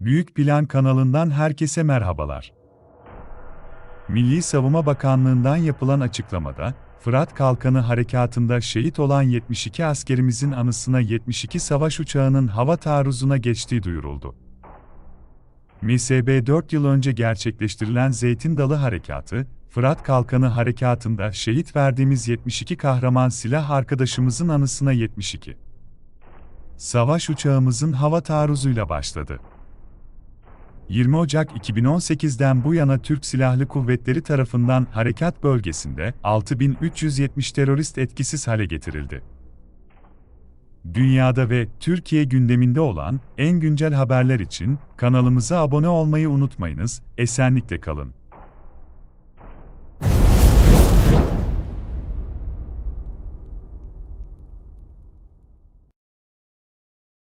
Büyük Plan kanalından herkese merhabalar. Milli Savunma Bakanlığı'ndan yapılan açıklamada, Fırat Kalkanı Harekatı'nda şehit olan 72 askerimizin anısına 72 savaş uçağının hava taarruzuna geçtiği duyuruldu. MSB 4 yıl önce gerçekleştirilen Zeytin Dalı Harekatı, Fırat Kalkanı Harekatı'nda şehit verdiğimiz 72 kahraman silah arkadaşımızın anısına 72 savaş uçağımızın hava taarruzuyla başladı. 20 Ocak 2018'den bu yana Türk Silahlı Kuvvetleri tarafından harekat bölgesinde 6370 terörist etkisiz hale getirildi. Dünyada ve Türkiye gündeminde olan en güncel haberler için kanalımıza abone olmayı unutmayınız, esenlikle kalın.